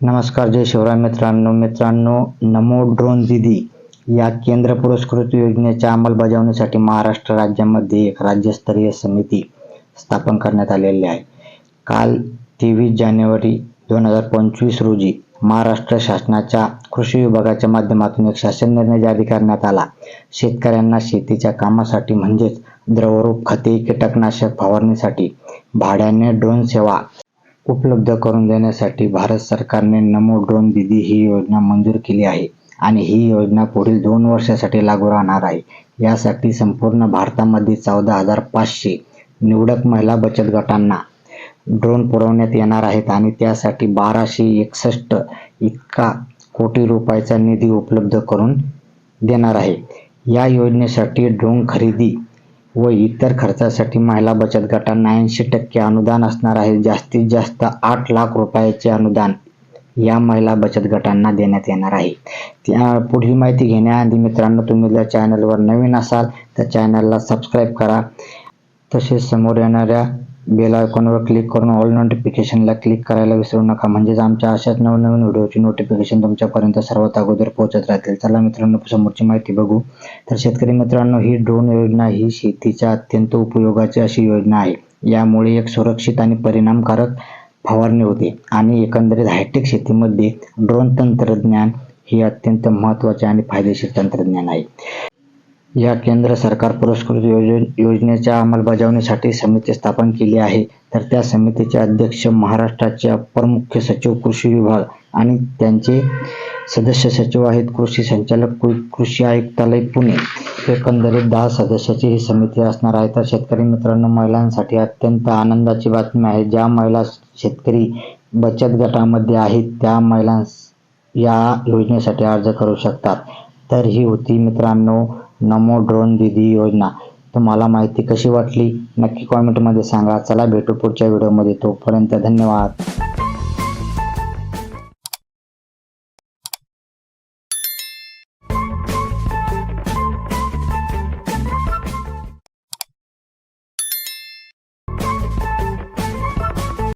नमस्कार जय शिवराय मित्रांनो. मित्रांनो नमो ड्रोन दिदी या केंद्र पुरस्कृत योजनेच्या अंमलबजावणीसाठी महाराष्ट्र राज्यामध्ये एक राज्यस्तरीय समिती स्थापन करण्यात आलेली आहे. काल तेवीस जानेवारी दोन हजार पंचवीस रोजी महाराष्ट्र शासनाच्या कृषी विभागाच्या माध्यमातून एक शासन निर्णय जारी करण्यात आला. शेतकऱ्यांना शेतीच्या कामासाठी म्हणजेच द्रवरूप खते कीटकनाशक फवारणीसाठी भाड्याने ड्रोन सेवा उपलब्ध करून देण्यासाठी भारत सरकारने नमो ड्रोन दिदी ही योजना मंजूर केली आहे आणि ही योजना पुढील दोन वर्षासाठी लागू राहणार आहे. यासाठी संपूर्ण भारतामध्ये चौदा हजार पाचशे निवडक महिला बचत गटांना ड्रोन पुरवण्यात येणार आहेत आणि त्यासाठी बाराशे एकसष्ट इतका कोटी रुपयाचा निधी उपलब्ध करून देणार आहे. या योजनेसाठी ड्रोन खरेदी व इतर खर्चासाठी महिला बचत गटांना ऐंशी टक्के अनुदान असणार आहे. जास्तीत जास्त आठ लाख रुपयाचे अनुदान या महिला बचत गटांना देण्यात येणार आहे. त्या पुढील माहिती घेण्याआधी मित्रांनो तुम्ही जर चॅनलवर नवीन असाल तर चॅनलला सबस्क्राईब करा. तसेच समोर येणाऱ्या बेल आयकॉनवर क्लिक करून ऑल नोटिफिकेशनला क्लिक करायला विसरू नका. म्हणजेच आमच्या अशाच नवनवीन व्हिडिओची नोटिफिकेशन तुमच्यापर्यंत सर्वात अगोदर पोहोचत राहतील. चला मित्रांनो समोरची माहिती बघू. तर शेतकरी मित्रांनो ही ड्रोन योजना ही शेतीच्या अत्यंत उपयोगाची अशी योजना आहे. यामुळे एक सुरक्षित आणि परिणामकारक फवारणी होते आणि एकंदरीत हायटेक शेतीमध्ये ड्रोन तंत्रज्ञान हे अत्यंत महत्त्वाचे आणि फायदेशीर तंत्रज्ञान आहे. या केंद्र सरकार पुरस्कृत योजन योजनेच्या अंमलबजावणीसाठी समिती स्थापन केली आहे. तर त्या समितीचे अध्यक्ष महाराष्ट्राचे अप्पर मुख्य सचिव कृषी विभाग आणि त्यांचे सदस्य सचिव आहेत कृषी संचालक कृ- कृषी आयुक्तालय पुणे. एकंदरीत दहा सदस्याची ही समिती असणार आहे. तर शेतकरी मित्रांनो महिलांसाठी अत्यंत आनंदाची बातमी आहे. ज्या महिला शेतकरी बचत गटामध्ये आहेत त्या महिलांस या योजनेसाठी अर्ज करू शकतात. तर ही होती मित्रांनो नमो ड्रोन दिदी योजना. तुम्हाला माहिती कशी वाटली? नक्की कॉमेंटमध्ये सांगा. चला भेटू पुढच्या व्हिडिओमध्ये तोपर्यंत धन्यवाद.